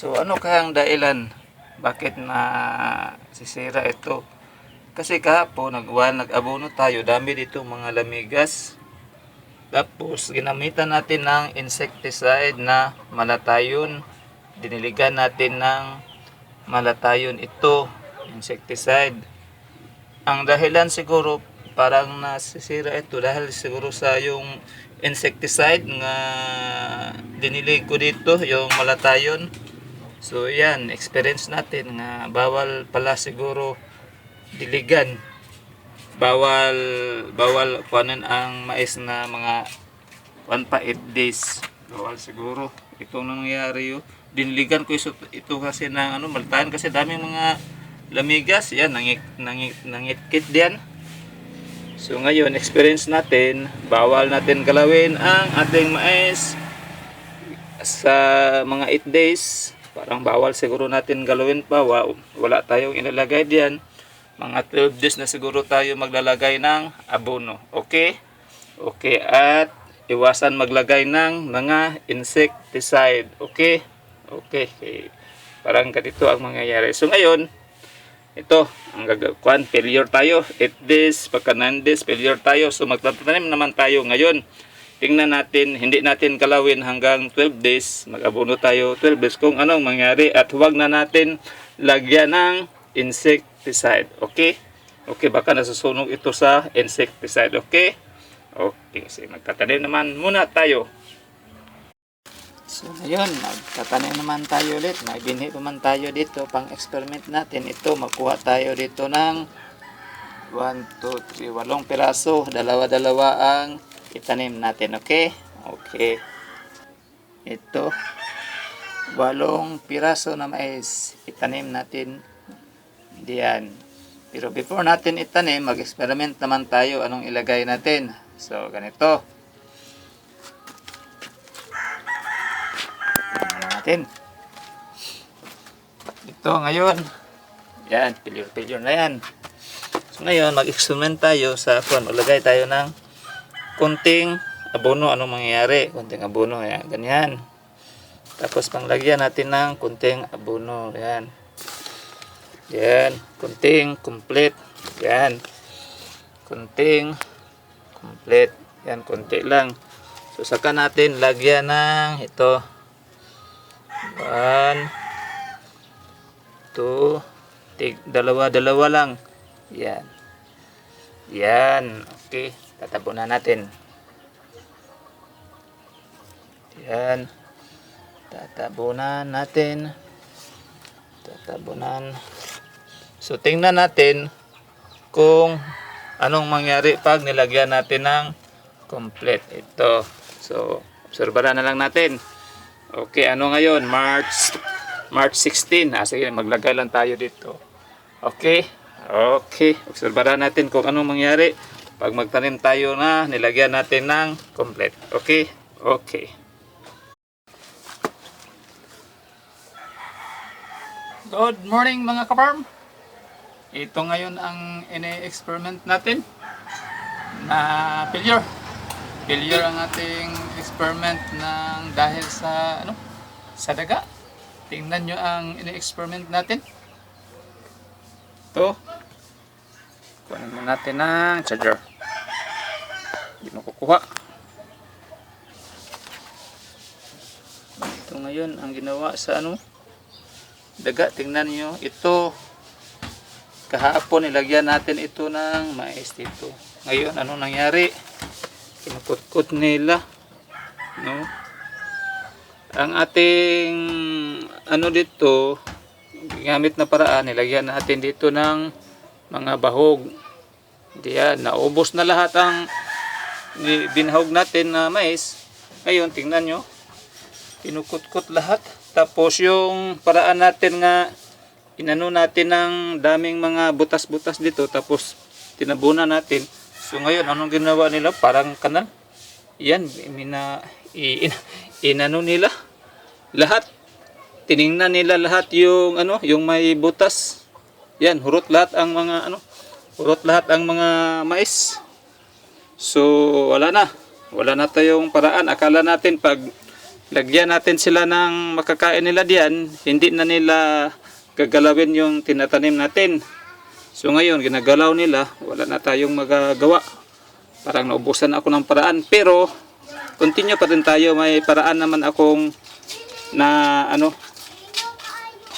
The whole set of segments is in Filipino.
So ano kaya ang dahilan bakit na sisira ito? Kasi kahapon nagwa nag-abono tayo, dami dito mga lamigas. Tapos ginamitan natin ng insecticide na malatayon. Diniligan natin ng malatayon ito, insecticide. Ang dahilan siguro parang nasisira ito dahil siguro sa yung insecticide nga dinilig ko dito, yung malatayon. So yan, experience natin nga bawal pala siguro diligan. Bawal bawal kuanan ang mais na mga 1 pa 8 days. Bawal siguro. Itong nangyayari yun. Diniligan ko ito, ito kasi ng ano, maltayan kasi daming mga lamigas. Yan, nangik, nangik, nangitkit diyan. So ngayon, experience natin, bawal natin galawin ang ating mais sa mga 8 days. Parang bawal siguro natin galawin pa. Wa- Wala tayong ilalagay diyan. Mga 12 days na siguro tayo maglalagay ng abono. Okay? Okay. At iwasan maglagay ng mga insecticide. Okay? Okay. okay. Parang ganito ang mangyayari. So ngayon, ito, ang gagawin, failure tayo. 8 days, pagka 9 days, failure tayo. So magtatanim naman tayo ngayon. Tingnan natin, hindi natin kalawin hanggang 12 days. Mag-abono tayo 12 days kung anong mangyari. At huwag na natin lagyan ng insecticide. Okay? Okay, baka nasusunog ito sa insecticide. Okay? Okay, so magtatanim naman muna tayo. So ngayon, magtatanim naman tayo ulit. May binhi naman tayo dito pang experiment natin. Ito, makuha tayo dito ng 1, 2, 3, walong piraso. Dalawa-dalawa ang itanim natin. Okay? Okay. Ito, walong piraso na mais. Itanim natin diyan. Pero before natin itanim, mag-experiment naman tayo anong ilagay natin. So, ganito. Ano natin. Ito ngayon. Yan, pilyur-pilyur na yan. So ngayon, mag-experiment tayo sa kung Lagay tayo ng kunting abono. Anong mangyayari? Kunting abono. Yan, ganyan. Tapos panglagyan natin ng kunting abono. Yan. Yan. Kunting complete. Yan. Kunting complete. Yan, kunti lang. So, saka natin lagyan ng ito. One, two, tig, dalawa, dalawa lang. Yan. Yan. Okay. Tatabunan natin. Yan. Tatabunan natin. Tatabunan. So, tingnan natin kung anong mangyari pag nilagyan natin ng complete. Ito. So, obserbahan na lang natin. Okay, ano ngayon? March March 16. Ah, sige, maglagay lang tayo dito. Okay? Okay. Obserbahan natin kung anong mangyari pag magtanim tayo na nilagyan natin ng complete. Okay? Okay. Good morning mga kaparm. Ito ngayon ang ine-experiment natin na failure. Failure ang ating experiment ng dahil sa ano? Sa daga. Tingnan nyo ang ine-experiment natin. Ito. Kunin mo natin ng charger. Kukuha. Ito ngayon ang ginawa sa ano? Daga, tingnan nyo. Ito, kahapon nilagyan natin ito ng mais dito. Ngayon, ano nangyari? Kinukutkot nila. No? Ang ating ano dito, gamit na paraan, nilagyan natin dito ng mga bahog. Diyan, naubos na lahat ang binahog natin na mais. Ngayon, tingnan nyo. Kinukutkot lahat. Tapos yung paraan natin nga inano natin ng daming mga butas-butas dito tapos tinabunan natin. So ngayon anong ginawa nila? Parang kanal. Yan, mina, in, inano nila lahat. Tiningnan nila lahat yung ano, yung may butas. Yan, hurot lahat ang mga ano, hurot lahat ang mga mais. So wala na. Wala na tayong paraan. Akala natin pag lagyan natin sila ng makakain nila diyan, hindi na nila gagalawin yung tinatanim natin. So ngayon, ginagalaw nila, wala na tayong magagawa. Parang naubusan ako ng paraan. Pero, continue pa rin tayo. May paraan naman akong na ano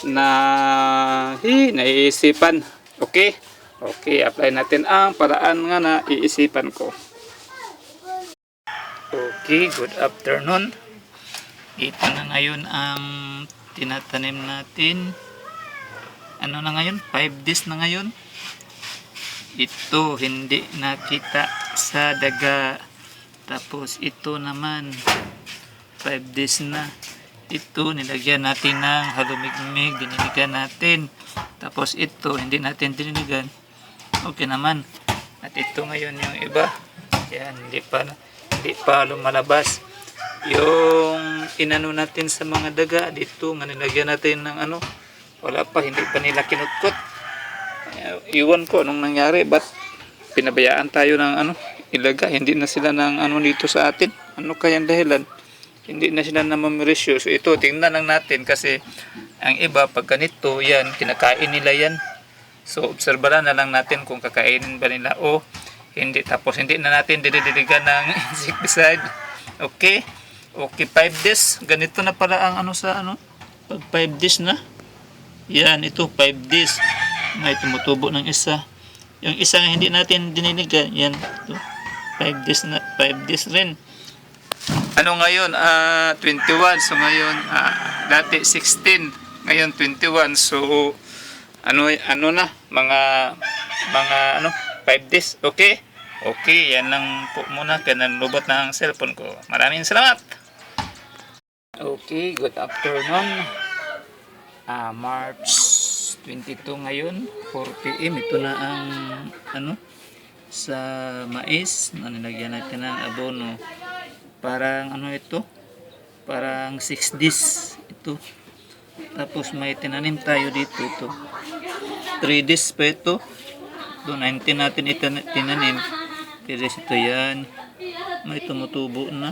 na hi, naiisipan. Okay? Okay, apply natin ang paraan nga na iisipan ko. Okay, good afternoon. Ito na ngayon ang tinatanim natin. Ano na ngayon? 5 days na ngayon. Ito, hindi nakita sa daga. Tapos ito naman, 5 days na. Ito, nilagyan natin ng halumigmig, diniligan natin. Tapos ito, hindi natin diniligan. Okay naman. At ito ngayon yung iba. Yan, hindi pa, hindi pa lumalabas. Yung inano natin sa mga daga, dito, nga nilagyan natin ng ano, wala pa, hindi pa nila kinutkot. Eh, Iwan ko anong nangyari, ba't pinabayaan tayo ng ano, ilaga, hindi na sila ng ano dito sa atin. Ano kayang dahilan? Hindi na sila na mamirisyo. So ito, tingnan lang natin kasi ang iba, pag ganito, yan, kinakain nila yan. So, obserbahan na lang natin kung kakainin ba nila o hindi. Tapos, hindi na natin dididiligan ng insecticide. Okay? Okay, 5 days. Ganito na pala ang ano sa ano. Pag 5 days na. Yan, ito, 5 days. May tumutubo ng isa. Yung isa nga hindi natin diniligan, yan, ito. 5 days na, 5 days rin. Ano ngayon? Ah, 21. So ngayon, ah, dati 16. Ngayon 21. So ano ano na mga mga ano 5 days. Okay? Okay, yan lang po muna. Kaya lubot na ang cellphone ko. Maraming salamat. Okay, good afternoon. Ah, March 22 ngayon, 4 PM. Ito na ang ano sa mais na nilagyan natin ng abono parang ano ito parang 6 days ito tapos may tinanim tayo dito ito 3 days pa ito ito 19 natin itan- tinanim. 3 days ito yan. May tumutubo na.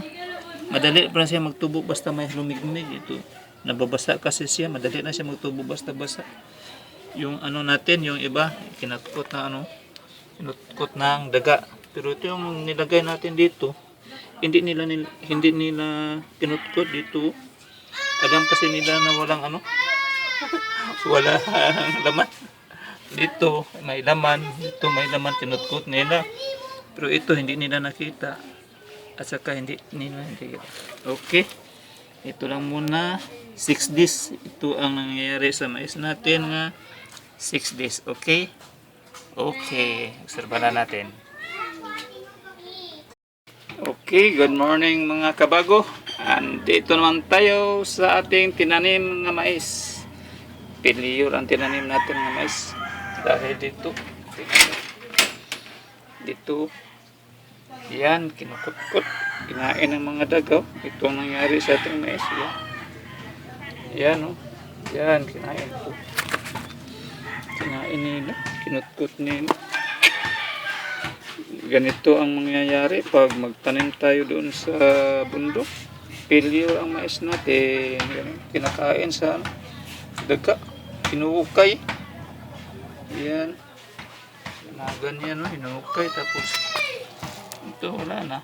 Madali pa siya magtubo basta may lumigmig. Ito nababasa kasi siya. Madali na siya magtubo basta basa yung ano natin yung iba kinatkot na ano kinutkot ng daga. Pero ito yung nilagay natin dito. Hindi nila nil- hindi nila kinutkot dito. Alam kasi nila na walang ano wala laman dito may laman. Dito may laman kinutkot nila. Pero ito hindi nila nakita. At saka hindi nila nakita okay. Ito lang muna. 6 days. Ito ang nangyayari sa mais natin nga. 6 days. Okay? Okay. Obserbahan natin. Okay, good morning mga kabago. Andito naman tayo sa ating tinanim nga mais. Piliyur ang tinanim natin nga mais. Dahil dito, dito, yan, kinukutkot. Kinain ng mga dagaw. Ito ang nangyari sa ating mais. Yan, yan oh. Yan, kinain ito. Kinain nila, kinutkot nila ganito ang mangyayari pag magtanim tayo doon sa bundok. Failure ang mais natin. Ganun, Kinakain sa daga. Inuukay. Yan. Na ganyan, no? inuukay. Tapos, ito wala na.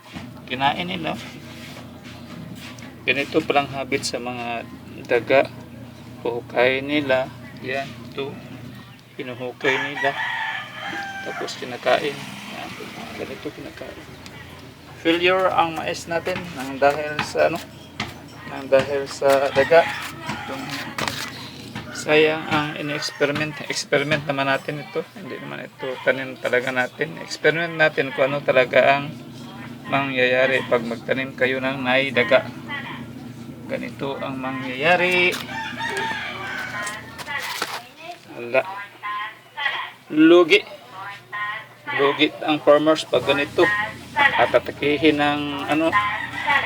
Kinain nila. Ganito palang habit sa mga daga. Huhukay nila. Yan, ito. Pinuhukay nila. Tapos kinakain. Yan, ganito kinakain. Failure ang mais natin nang dahil sa ano? Nang dahil sa daga. Sayang ang in-experiment. Experiment naman natin ito. Hindi naman ito tanim talaga natin. Experiment natin kung ano talaga ang mangyayari pag magtanim kayo ng nai daga. Ganito ang mangyayari. Hala. Lugi. Lugi ang farmers pag ganito. At atakihin ng ano,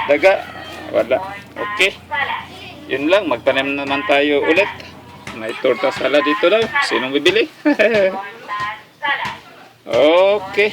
daga. Wala. Okay. Yun lang, magtanim naman tayo ulit. May torta salad dito daw. Sinong bibili? okay.